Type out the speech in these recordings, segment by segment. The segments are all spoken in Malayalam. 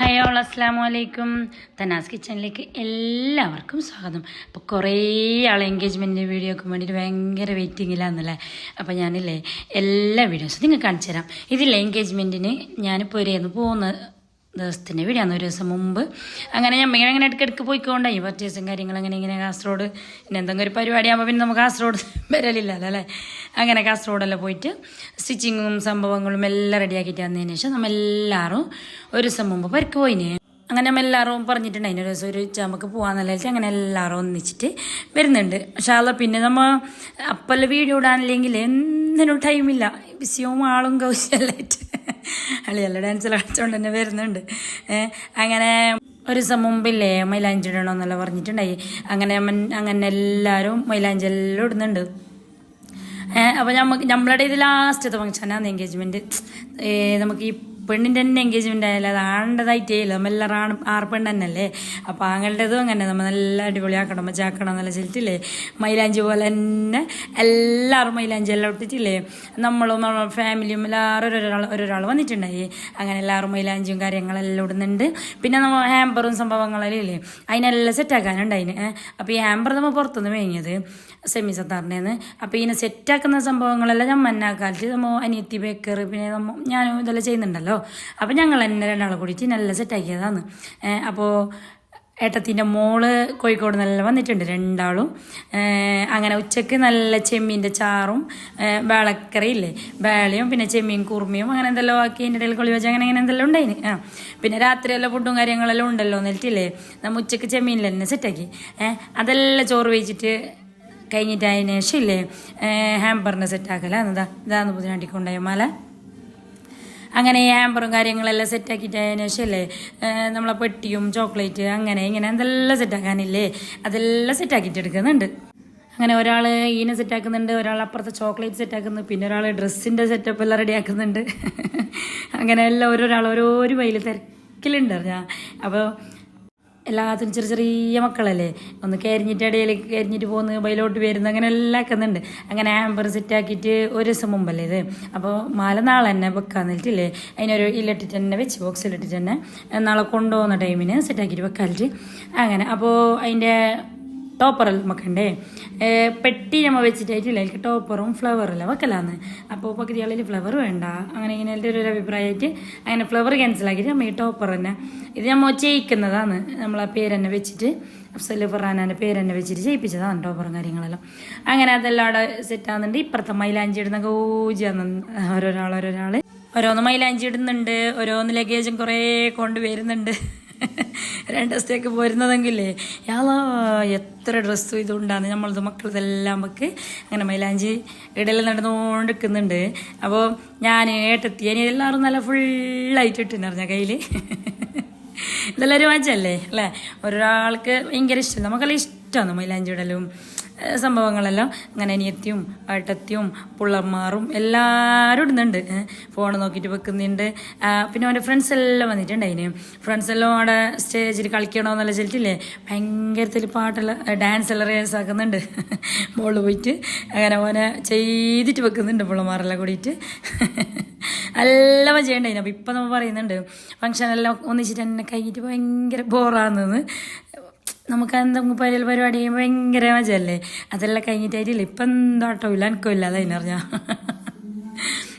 ഹയോ അസ്സാം വലൈക്കും തനാസ് കിച്ചണിലേക്ക് എല്ലാവർക്കും സ്വാഗതം. അപ്പോൾ കുറേ ആൾ എൻഗേജ്മെന്റ് വീഡിയോക്ക് വേണ്ടിയിട്ട് ഭയങ്കര വെയിറ്റിങ്ങിലാന്നല്ലേ അപ്പോൾ ഞാനില്ലേ എല്ലാ വീഡിയോസും നിങ്ങൾക്ക് കാണിച്ചു തരാം ഇതില്ലേ എൻഗേജ്മെന്റിന് ഞാനിപ്പോൾ ഒരേന്ന് പോകുന്ന ദിവസത്തിന്റെ വീടാണ് ഒരു ദിവസം മുമ്പ് അങ്ങനെ ഇങ്ങനെ അങ്ങനെ ഇടയ്ക്കിടയ്ക്ക് പോയിക്കൊണ്ടായി. പർച്ചേസും കാര്യങ്ങൾ അങ്ങനെ ഇങ്ങനെ കാസർഗോഡ് പിന്നെ എന്തെങ്കിലും ഒരു പരിപാടി ആകുമ്പോൾ പിന്നെ നമുക്ക് കാസർഗോഡ് വരലില്ലല്ലോ അല്ലേ? അങ്ങനെ കാസർഗോഡെല്ലാം പോയിട്ട് സ്റ്റിച്ചിങ്ങും സംഭവങ്ങളും എല്ലാം റെഡിയാക്കിയിട്ട് വന്നതിന് ശേഷം നമ്മൾ എല്ലാവരും ഒരു ദിവസം മുമ്പ് പരിക്ക് പോയിന്. അങ്ങനെ നമ്മൾ എല്ലാവരും പറഞ്ഞിട്ടുണ്ടായിരുന്നു ഒരു ദിവസം ഒരു ഉച്ച നമുക്ക് പോകാമെന്നല്ല അങ്ങനെ എല്ലാവരും ഒന്നിച്ചിട്ട് വരുന്നുണ്ട്. പക്ഷേ അതെ പിന്നെ നമ്മൾ അപ്പല്ല വീഡിയോ ഇടാനില്ലെങ്കിൽ എന്തിനും ടൈമില്ല. ബിസിയും ആളും കൗശലായിട്ട് അളിയല്ല ഡാൻസ് കളിച്ചുകൊണ്ട് തന്നെ വരുന്നുണ്ട്. അങ്ങനെ ഒരു ദിവസം മുമ്പില്ലേ മൈലാഞ്ചി ഇടണമെന്നല്ല പറഞ്ഞിട്ടുണ്ടായി. അങ്ങനെ അങ്ങനെ എല്ലാവരും മൈലാഞ്ചി എല്ലാം ഇടുന്നുണ്ട്. അപ്പോൾ നമുക്ക് നമ്മളുടെ ഇത് ലാസ്റ്റത്തെ ഫംഗ്ഷനാണ് എൻഗേജ്മെന്റ് നമുക്ക് ഈ പെണ്ണിന്റെ തന്നെ എൻഗേജ്മെന്റ് ആയാലും അത് ആണ്ടതായിട്ടേ ഇല്ല നമ്മളെല്ലാം ആണ് ആറ് പെണ്ണ് തന്നെയല്ലേ? അപ്പോൾ ആങ്ങളുടേതും അങ്ങനെ നമ്മൾ നല്ല അടിപൊളിയാക്കണം. മച്ചാക്കണം എന്നുള്ള ചെല്ലിട്ടില്ലേ മൈലാഞ്ചി പോലെ തന്നെ എല്ലാവരും മൈലാഞ്ചി എല്ലാം ഇട്ടിട്ടില്ലേ നമ്മളും നമ്മുടെ ഫാമിലിയും എല്ലാവരും ഒരാൾ ഒരാൾ വന്നിട്ടുണ്ടായി. അങ്ങനെ എല്ലാവരും മൈലാഞ്ചിയും കാര്യങ്ങളെല്ലാം ഇടുന്നുണ്ട്. പിന്നെ നമ്മൾ ഹാമ്പറും സംഭവങ്ങളെല്ലാം ഇല്ലേ? അതിനെല്ലാം സെറ്റാക്കാനുണ്ടായിന് അപ്പോൾ ഈ ഹാമ്പർ നമ്മൾ പുറത്തുനിന്ന് വാങ്ങിയത് സെമി സത്താറിന്റെന്ന് അപ്പോൾ ഇതിനെ സെറ്റാക്കുന്ന സംഭവങ്ങളെല്ലാം ഞാൻ മന്നാക്കാലത്ത് നമ്മൾ അനിയത്തി ബേക്കർ പിന്നെ നമ്മൾ ഞാനും ഇതെല്ലാം ചെയ്യുന്നുണ്ടല്ലോ. അപ്പോൾ ഞങ്ങൾ തന്നെ രണ്ടാളെ കൂടിയിട്ട് നല്ല സെറ്റാക്കിയതാണ് അപ്പോൾ ഏട്ടത്തിന്റെ മോൾ കോഴിക്കോട് നല്ല വന്നിട്ടുണ്ട് രണ്ടാളും. അങ്ങനെ ഉച്ചയ്ക്ക് നല്ല ചെമ്മീന്റെ ചാറും വേളക്കറിയില്ലേ വേളയും പിന്നെ ചെമ്മീൻ കുറുമിയും അങ്ങനെ എന്തെല്ലാം ആക്കി അതിന്റെ ഇടയിൽ കൊളി വെച്ച് അങ്ങനെ അങ്ങനെ എന്തെല്ലാം ഉണ്ടായിന്. ആ പിന്നെ രാത്രിയെല്ലാം ഫുഡും കാര്യങ്ങളെല്ലാം ഉണ്ടല്ലോ എന്നിട്ടില്ലേ നമ്മൾ ഉച്ചയ്ക്ക് ചെമ്മീനിൽ തന്നെ സെറ്റാക്കി അതെല്ലാം ചോറ് വെച്ചിട്ട് കഴിഞ്ഞിട്ട് അതിന് ശേഷം ഇല്ലേ ഹാമ്പറിനെ സെറ്റാക്കല എന്നതാ ഇതാന്ന് പുതിനാട്ടിക്കൊണ്ടായ മല. അങ്ങനെ ഈ ഹാമ്പറും കാര്യങ്ങളെല്ലാം സെറ്റാക്കിയിട്ടതിനു ശേഷമല്ലേ നമ്മളെ പെട്ടിയും ചോക്ലേറ്റ് അങ്ങനെ ഇങ്ങനെ എന്തെല്ലാം സെറ്റാക്കാനില്ലേ അതെല്ലാം സെറ്റാക്കിയിട്ട് എടുക്കുന്നുണ്ട് അങ്ങനെ ഒരാൾ ഈനെ സെറ്റാക്കുന്നുണ്ട് ഒരാൾ അപ്പുറത്തെ ചോക്ലേറ്റ് സെറ്റാക്കുന്നു പിന്നെ ഒരാൾ ഡ്രസ്സിന്റെ സെറ്റപ്പ് എല്ലാം റെഡിയാക്കുന്നുണ്ട് അങ്ങനെ എല്ലാം ഓരോരാൾ ഓരോരു വൈയിൽ തിരക്കിലുണ്ട് അപ്പോൾ എല്ലാത്തിനും ചെറിയ ചെറിയ മക്കളല്ലേ? ഒന്ന് കരിഞ്ഞിട്ട് ഇടയിലേക്ക് കരിഞ്ഞിട്ട് പോകുന്നു ബൈലോട്ട് വരുന്നു അങ്ങനെ എല്ലാം ആക്കുന്നുണ്ട്. അങ്ങനെ ആംബർ സെറ്റാക്കിയിട്ട് ഒരു ദിവസം മുമ്പല്ലേ ഇത്? അപ്പോൾ മാല നാളെ തന്നെ വെക്കാൻ നിന്നിട്ടില്ലേ അതിനൊരു ഇല്ലിട്ടിട്ട് തന്നെ വെച്ച് ബോക്സിലിട്ടിട്ട് തന്നെ നാളെ കൊണ്ടുപോകുന്ന ടൈമിന് സെറ്റാക്കിയിട്ട് വെക്കാനിട്ട്. അങ്ങനെ അപ്പോൾ അതിന്റെ ടോപ്പറൽ നമുക്കുണ്ടേ. പെട്ടി നമ്മൾ വെച്ചിട്ടായിട്ടില്ല എനിക്ക് ടോപ്പറും ഫ്ലവറെല്ലാം വെക്കലാന്ന് അപ്പോൾ പകുതി ആളിൽ ഫ്ലവർ വേണ്ട. അങ്ങനെ ഇങ്ങനെ എന്റെ ഒരു അഭിപ്രായമായിട്ട് അങ്ങനെ ഫ്ലവർ ക്യാൻസലാക്കിയിട്ട് നമ്മൾ ഈ ടോപ്പർ തന്നെ. ഇത് നമ്മൾ ചെയ്യിക്കുന്നതാണ്. നമ്മളെ പേര് തന്നെ വെച്ചിട്ട് അഫ്സൽ ഫുറാനാന്റെ പേര് തന്നെ വെച്ചിട്ട് ചെയ്യിപ്പിച്ചതാണ് ടോപ്പറും കാര്യങ്ങളെല്ലാം. അങ്ങനെ അതെല്ലാം അവിടെ സെറ്റാകുന്നുണ്ട് ഇപ്പുറത്തെ മൈലാഞ്ചി ഇടുന്ന ഗോജിയാന്ന് ഓരോരാൾ ഓരോരാൾ ഓരോന്ന് മൈലാഞ്ചി ഇടുന്നുണ്ട്. ഓരോന്ന് ലഗേജും കുറേ കൊണ്ടുവരുന്നുണ്ട്. രണ്ട് ദിവസത്തേക്ക് പോരുന്നതെങ്കിലേ യാളാ എത്ര ഡ്രസ്സും ഇതുണ്ടാന്ന് നമ്മളത് മക്കളതെല്ലാം നമുക്ക് അങ്ങനെ മൈലാഞ്ചി ഇടയിൽ നടന്നുകൊണ്ടിരിക്കുന്നുണ്ട്. അപ്പോൾ ഞാൻ ഏട്ടത്തി ഇനി എല്ലാവരും നല്ല ഫുള്ളായിട്ട് ഇട്ടിരുന്ന കയ്യിൽ ഇതെല്ലാം ഒരു അല്ലേ? ഒരാൾക്ക് ഭയങ്കര ഇഷ്ടം. നമുക്കെല്ലാം ഇഷ്ടമാണ് മൈലാഞ്ചി ഇടലും. സംഭവങ്ങളെല്ലാം അങ്ങനെ അനിയത്തിയും ഏട്ടത്തിയും പുള്ളന്മാറും എല്ലാവരും ഇടുന്നുണ്ട്. ഫോൺ നോക്കിയിട്ട് വെക്കുന്നുണ്ട്. പിന്നെ അവന്റെ ഫ്രണ്ട്സ് എല്ലാം വന്നിട്ടുണ്ട് അതിന്. ഫ്രണ്ട്സ് എല്ലാം അവിടെ സ്റ്റേജിൽ കളിക്കണമെന്നുള്ള ചെല്ലിട്ടില്ലേ ഭയങ്കരത്തിൽ പാട്ടെല്ലാം ഡാൻസ് എല്ലാം റിയൽസ് ആക്കുന്നുണ്ട്. ബോൾ പോയിട്ട് അങ്ങനെ ഓനെ ചെയ്തിട്ട് വെക്കുന്നുണ്ട് പുള്ളന്മാരെല്ലാം കൂടിയിട്ട്. നല്ല മജയുണ്ടായിരുന്നു അപ്പോൾ ഇപ്പം നമ്മൾ പറയുന്നുണ്ട് ഫംഗ്ഷനെല്ലാം ഒന്നിച്ചിട്ട് എന്നെ കഴിഞ്ഞിട്ട് ഭയങ്കര ബോറാണെന്ന് നമുക്ക് എന്തെങ്കിലും പരിൽ പരിപാടി ഭയങ്കര മജയല്ലേ അതെല്ലാം കഴിഞ്ഞിട്ടായിട്ടില്ല ഇപ്പം എന്താട്ടോ ഇല്ല എനിക്കില്ല ഇല്ല അതതിനറിഞ്ഞ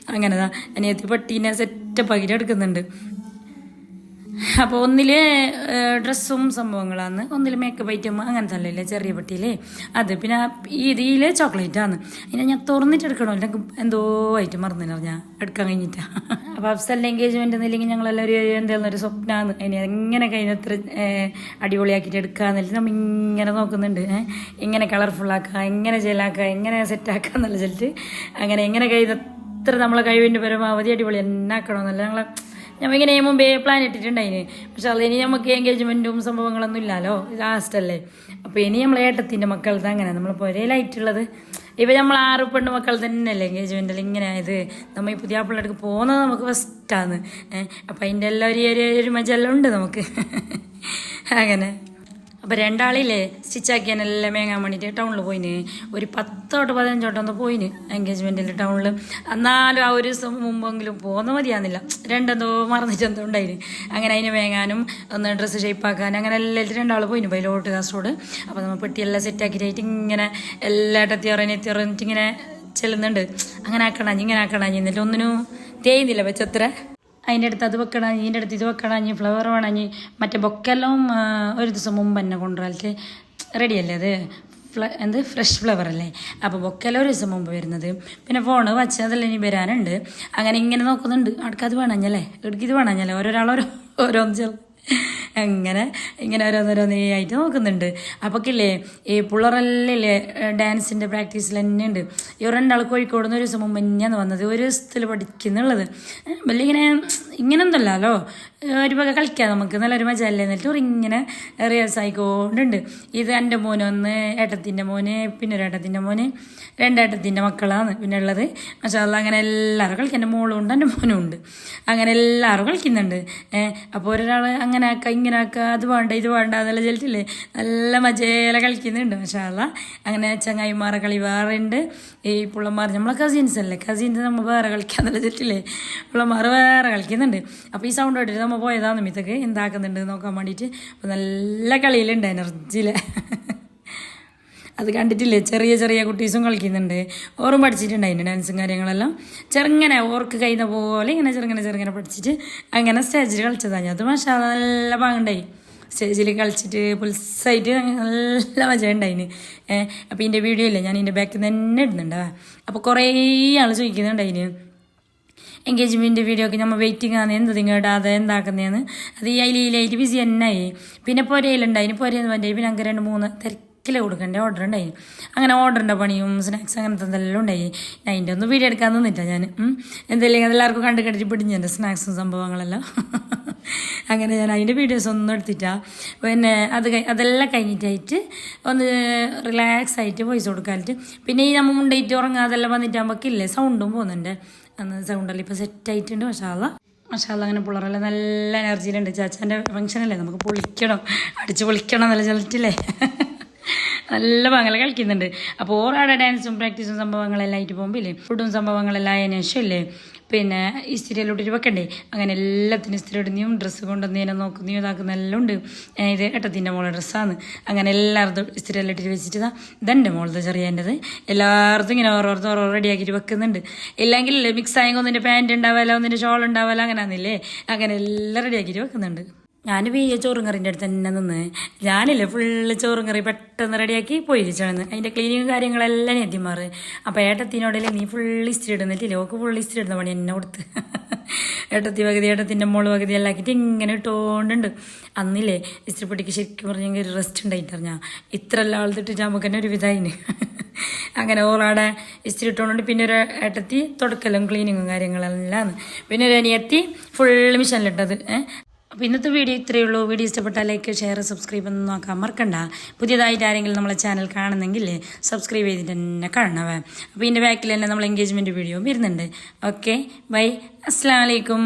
അങ്ങനെതാ. അനിയത്തി പട്ടീനെ സെറ്റപ്പ് ആക്കിയിട്ട് എടുക്കുന്നുണ്ട്. അപ്പോൾ ഒന്നിൽ ഡ്രസ്സും സംഭവങ്ങളാണ് ഒന്നിൽ മേക്കപ്പ് ഐറ്റം അങ്ങനത്തെ അല്ലല്ലേ ചെറിയ പെട്ടിയിലേ. അത് പിന്നെ ഇതിൽ ചോക്ലേറ്റാണ് അതിനെ ഞാൻ തുറന്നിട്ട് എടുക്കണോ? എനിക്ക് എന്തോ ഐറ്റം മറന്നില്ല ഞാൻ എടുക്കാൻ കഴിഞ്ഞിട്ടാ. അപ്പോൾ അഫ്സലിന്റെ എൻഗേജ്മെന്റ് എന്നില്ലെങ്കിൽ ഞങ്ങളെല്ലാവരും ഒരു എന്തായാലും ഒരു സ്വപ്നമാണ് ഇനി എങ്ങനെ കഴിഞ്ഞത്ര അടിപൊളിയാക്കിയിട്ട് എടുക്കാന്നില്ല നമ്മൾ ഇങ്ങനെ നോക്കുന്നുണ്ട്. എങ്ങനെ കളർഫുള്ളാക്കുക എങ്ങനെ ജലാക്കുക എങ്ങനെ സെറ്റാക്കുക എന്നുള്ള ചെല്ലിട്ട് അങ്ങനെ എങ്ങനെ കഴിയുന്നത്ര നമ്മളെ കഴിവിന്റെ പരമാവധി അടിപൊളി എന്നാക്കണമെന്നല്ല ഞങ്ങളെ ഞമ്മ ഇങ്ങനെ മുമ്പേ പ്ലാൻ ഇട്ടിട്ടുണ്ടായിന്. പക്ഷെ അത് ഇനി നമുക്ക് എൻഗേജ്മെന്റും സംഭവങ്ങളൊന്നും ഇല്ലല്ലോ ലാസ്റ്റ് അല്ലേ? അപ്പോൾ ഇനി നമ്മൾ ഏട്ടത്തിന്റെ മക്കളത് അങ്ങനെ നമ്മൾ പൊരയിലായിട്ടുള്ളത് ഇപ്പം നമ്മൾ ആറ് പെണ്ണ് മക്കൾ തന്നെയല്ലേ എൻഗേജ്മെന്റിൽ ഇങ്ങനെ ആയത് നമ്മൾ ഈ പുതിയ പിള്ളേർക്ക് പോകുന്നത് നമുക്ക് ഫസ്റ്റാണ് അപ്പം അതിന്റെ എല്ലാം ഒരു ഒരു ഒരു മജെല്ലാം ഉണ്ട് നമുക്ക്. അങ്ങനെ. അപ്പോൾ രണ്ടാളില്ലേ സ്റ്റിച്ചാക്കിയാനെല്ലാം മേങ്ങാൻ വേണ്ടിയിട്ട് ടൗണിൽ പോയിന്. ഒരു പത്തോട്ട് പതിനഞ്ചോട്ടോ ഒന്ന് പോയിന് എൻഗേജ്മെന്റിൽ ടൗണിൽ എന്നാലും ആ ഒരു ദിവസം മുമ്പെങ്കിലും പോകുന്ന മതിയാകുന്നില്ല രണ്ടെന്തോ മറന്നിട്ട് എന്തോ ഉണ്ടായിന്. അങ്ങനെ അതിന് വേങ്ങാനും ഒന്ന് ഡ്രസ്സ് ഷേപ്പാക്കാനും അങ്ങനെ എല്ലായിട്ട് രണ്ടാൾ പോയിന് ബൈലോട്ട് കാസർഗോഡ്. അപ്പോൾ നമ്മൾ പെട്ടിയെല്ലാം സെറ്റാക്കിയിട്ട് ഇങ്ങനെ എല്ലാ എത്തിയറഞ്ഞ് എത്തിയറഞ്ഞിട്ട് ഇങ്ങനെ ചെല്ലുന്നുണ്ട്. അങ്ങനെ ആക്കണാഞ്ഞ് ഇങ്ങനെ ആക്കണാഞ്ഞ് എന്നിട്ട് ഒന്നിനും തേയുന്നില്ല വെച്ചത്ര അതിന്റെ അടുത്ത് അത് വെക്കണം ഇതിന്റെ അടുത്ത് ഇത് വെക്കണം ഫ്ലവർ വേണം മറ്റേ ബൊക്കെല്ലാം ഒരു ദിവസം മുമ്പ് തന്നെ കൊണ്ടുവരാലിട്ട് റെഡിയല്ലേ അത്? ഫ്ല എന്ത്? ഫ്രഷ് ഫ്ലവർ അല്ലേ? അപ്പോൾ ബൊക്കെല്ലാം ഒരു ദിവസം മുമ്പ് വരുന്നത്. പിന്നെ ഫോണ് വച്ച് അതെല്ലാം ഇനി വരാനുണ്ട്. അങ്ങനെ ഇങ്ങനെ നോക്കുന്നുണ്ട്. അടുക്ക് അത് വേണഞ്ഞല്ലേ ഇടുക്കി ഇത് വേണഞ്ഞല്ലേ ഓരോരാളോരോ ഓരോന്ന് ചെറു അങ്ങനെ ഇങ്ങനെ ഓരോന്നോരോന്നേ ആയിട്ട് നോക്കുന്നുണ്ട്. അപ്പൊക്കില്ലേ ഈ പുള്ളറല്ലേ ഡാൻസിന്റെ പ്രാക്ടീസിൽ തന്നെ ഉണ്ട് ഇവർ രണ്ടാൾ കോഴിക്കോട് നിന്ന് ഒരു ദിവസം മുമ്പ് തന്നെയാണ് വന്നത്. ഒരു ദിവസത്തിൽ പഠിക്കുന്നുള്ളത്. വലിയ ഇങ്ങനെ ഇങ്ങനെ ഒന്നല്ലല്ലോ ഒരു വക കളിക്കാം നമുക്ക്. നല്ലൊരു മജ അല്ലേ എന്നിട്ട് ഇങ്ങനെ റിയേഴ്സ് ആയിക്കൊണ്ടുണ്ട്. ഇത് എന്റെ മോനൊന്ന് ഏട്ടത്തിന്റെ മോന് പിന്നെ ഒരു ഏട്ടത്തിന്റെ മോന് രണ്ടേട്ടത്തിന്റെ മക്കളാണ്. പിന്നെ ഉള്ളത് മഷാല്ല അങ്ങനെ എല്ലാവരും കളിക്കും. എന്റെ മോളും ഉണ്ട് എന്റെ മോനും ഉണ്ട്. അങ്ങനെ എല്ലാവരും കളിക്കുന്നുണ്ട്. അപ്പോൾ ഒരാൾ അങ്ങനെ ഇങ്ങനെ ആക്കുക അത് വേണ്ട ഇത് വേണ്ട എന്നുള്ള ചെല്ലിട്ടില്ലേ നല്ല മജേല കളിക്കുന്നുണ്ട് മഷാല്ല അങ്ങനെ ചങ്ങായിമാരെ കളി ഉണ്ട് ഈ പിള്ളമാർ നമ്മളെ കസിൻസ് അല്ലേ? കസിൻസ് നമ്മൾ വേറെ കളിക്കാന്നുള്ള ചെല്ലിട്ടില്ലേ പിള്ളമാർ വേറെ കളിക്കുന്നുണ്ട്. അപ്പോൾ ഈ സൗണ്ട് കേട്ടിട്ട് നമ്മൾ പോയതാണ് മിത്തക്ക്. എന്താക്കുന്നുണ്ട് നോക്കാൻ വേണ്ടിയിട്ട് അപ്പോൾ നല്ല കളിയിലുണ്ട് എനർജിയിലെ അത് കണ്ടിട്ടില്ലേ? ചെറിയ ചെറിയ കുട്ടീസും കളിക്കുന്നുണ്ട്. ഓറും പഠിച്ചിട്ടുണ്ട് അതിന്റെ ഡാൻസും കാര്യങ്ങളെല്ലാം. ചെറുങ്ങനെ ഓർക്ക് കഴിയുന്ന പോലെ ഇങ്ങനെ ചെറുങ്ങനെ ചെറുങ്ങനെ പഠിച്ചിട്ട് അങ്ങനെ സ്റ്റേജിൽ കളിച്ചതാണ് അത് മാഷാ നല്ല പാങ്ങുണ്ടായി. സ്റ്റേജിൽ കളിച്ചിട്ട് പുൽസായിട്ട് നല്ല മജ ഉണ്ടായിന് അപ്പോൾ ഇതിന്റെ വീഡിയോ ഇല്ലേ? ഞാൻ ഇതിന്റെ ബാക്കിൽ തന്നെ ഇടുന്നുണ്ടാ. അപ്പോൾ കുറേ ആൾ ചോദിക്കുന്നുണ്ടായിന്. എൻഗേജ്മെന്റ് വീഡിയോ ഒക്കെ നമ്മൾ വെയിറ്റിംഗ് ആണ്. എന്ത് തിങ്ങടാതെ എന്താക്കുന്നതെന്ന് അത് ഈ അതിലായിട്ട് ബിസി തന്നെയായി പിന്നെ പുരയിലുണ്ടായി പുരയെന്ന് പറഞ്ഞാൽ പിന്നെ അങ്ങനെ രണ്ട് മൂന്ന് തിരക്കിൽ കൊടുക്കേണ്ട ഓർഡർ ഉണ്ടായി. അങ്ങനെ ഓർഡറിന്റെ പണിയും സ്നാക്സ് അങ്ങനത്തെ എന്തെല്ലാം ഉണ്ടായി. അതിന്റെ ഒന്നും വീഡിയോ എടുക്കാൻ നിന്നിട്ടാ ഞാൻ എന്തെല്ലാം എല്ലാവർക്കും കണ്ട് കണ്ടിട്ട് പിടിഞ്ഞെന്റെ സ്നാക്സും സംഭവങ്ങളെല്ലാം. അങ്ങനെ ഞാൻ അതിന്റെ വീഡിയോസ് ഒന്നും എടുത്തിട്ടാ പിന്നെ അത് അതെല്ലാം കഴിഞ്ഞിട്ടായിട്ട് ഒന്ന് റിലാക്സ് ആയിട്ട് വോയിസ് കൊടുക്കാനായിട്ട്. പിന്നെ ഈ നമ്മൾ മുണ്ടായിട്ട് ഉറങ്ങാതെല്ലാം വന്നിട്ടാകുമ്പോൾ ഇല്ലേ സൗണ്ടും പോകുന്നുണ്ട്. അന്ന് സൗണ്ടെല്ലാം ഇപ്പോൾ സെറ്റായിട്ടുണ്ട് മഷാല മഷാല അങ്ങനെ പുള്ളറല്ല നല്ല എനർജിയിലുണ്ട് ചാച്ചാന്റെ ഫംഗ്ഷനല്ലേ നമുക്ക് പൊളിക്കണം. അടിച്ച് പൊളിക്കണം എന്നല്ല ചിലറ്റില്ലേ നല്ല പങ്കല കളിക്കുന്നുണ്ട്. അപ്പോൾ ഓറാടെ ഡാൻസും പ്രാക്ടീസും സംഭവങ്ങളെല്ലാം ആയിട്ട് പോകുമ്പോൾ ഫുഡും സംഭവങ്ങളെല്ലാം അതിന് ശേഷമല്ലേ പിന്നെ ഈ സ്ഥിരയിലോട്ട് വെക്കണ്ടേ? അങ്ങനെ എല്ലാത്തിനും ഇസ്ത്രീ ഇടുന്നതും ഡ്രസ്സ് കൊണ്ടുവന്നതിനെ നോക്കുന്നതും ഇതാക്കുന്ന എല്ലാം ഉണ്ട്. ഇത് ഏട്ടത്തിന്റെ മോളെ ഡ്രസ്സാണ് അങ്ങനെ എല്ലായിടത്തും സ്ഥിരം ഇട്ടിട്ട് വെച്ചിട്ട് ഇതാ ഇതെന്റെ മോളത്തെ ചെറിയന്റെത്. എല്ലായിടത്തും ഇങ്ങനെ ഓരോരുത്തർ ഓരോ റെഡിയാക്കിയിട്ട് വെക്കുന്നുണ്ട്. ഇല്ലെങ്കിൽ മിക്സ് ആയെങ്കിൽ ഒന്നിന്റെ പാന്റ് ഉണ്ടാവില്ല ഒന്നിന്റെ ഷോൾ ഉണ്ടാവില്ല അങ്ങനെ ആണെന്നില്ലേ? അങ്ങനെ എല്ലാം റെഡിയാക്കിയിട്ട് വെക്കുന്നുണ്ട്. ഞാൻ ഈ ചോറും കറിന്റെ അടുത്ത് തന്നെ നിന്ന് ഞാനില്ലേ ഫുള്ള് ചോറും കറി പെട്ടെന്ന് റെഡിയാക്കി പോയി ചേർന്ന് അതിന്റെ ക്ലീനിങ്ങും കാര്യങ്ങളെല്ലാം എത്തിമാറ്. അപ്പോൾ ഏട്ടത്തിനോടല്ലേ നീ ഫുള്ള് ഇസ്തിരി ഇടുന്നില്ലേ ഓക്ക് ഫുള്ള് ഇസ്തിരി ഇടുന്ന പണി എന്നെ കൊടുത്ത്. ഏട്ടത്തി പകുതി ഏട്ടത്തിന്റെ മോൾ പകുതി എല്ലാം ആക്കിയിട്ട് ഇങ്ങനെ ഇട്ടുകൊണ്ടുണ്ട് അന്നില്ലേ ഇസ്തിരിപ്പെട്ടിക്ക് ശരിക്കും പറഞ്ഞെങ്കിൽ ഒരു റെസ്റ്റ് ഉണ്ടായിട്ടറിഞ്ഞാൽ ഇത്ര എല്ലാം ആൾത്തിട്ട് നമുക്ക് തന്നെ ഒരു വിധായിന് അങ്ങനെ ഓളാടെ ഇസ്തിരി ഇട്ടുകൊണ്ട് പിന്നെ ഒരു ഏട്ടത്തി തുടക്കലും ക്ലീനിങ്ങും കാര്യങ്ങളെല്ലാം പിന്നെ ഒരു അനിയത്തി ഫുള്ള് മിഷനിലിട്ടത് അപ്പോൾ ഇന്നത്തെ വീഡിയോ ഇത്രയേ ഉള്ളൂ. വീഡിയോ ഇഷ്ടപ്പെട്ടാൽ ലൈക്ക് ഷെയർ സബ്സ്ക്രൈബ് ഒന്നും നോക്കാൻ മറക്കണ്ട. പുതിയതായിട്ട് ആരെങ്കിലും നമ്മളെ ചാനൽ കാണുന്നെങ്കിൽ സബ്സ്ക്രൈബ് ചെയ്തിട്ട് തന്നെ കാണണവേ. അപ്പോൾ ഇതിന്റെ ബാക്കിൽ തന്നെ നമ്മൾ എൻഗേജ്മെന്റ് വീഡിയോ വരുന്നുണ്ട്. ഓക്കെ ബൈ അസ്സാം വലൈക്കും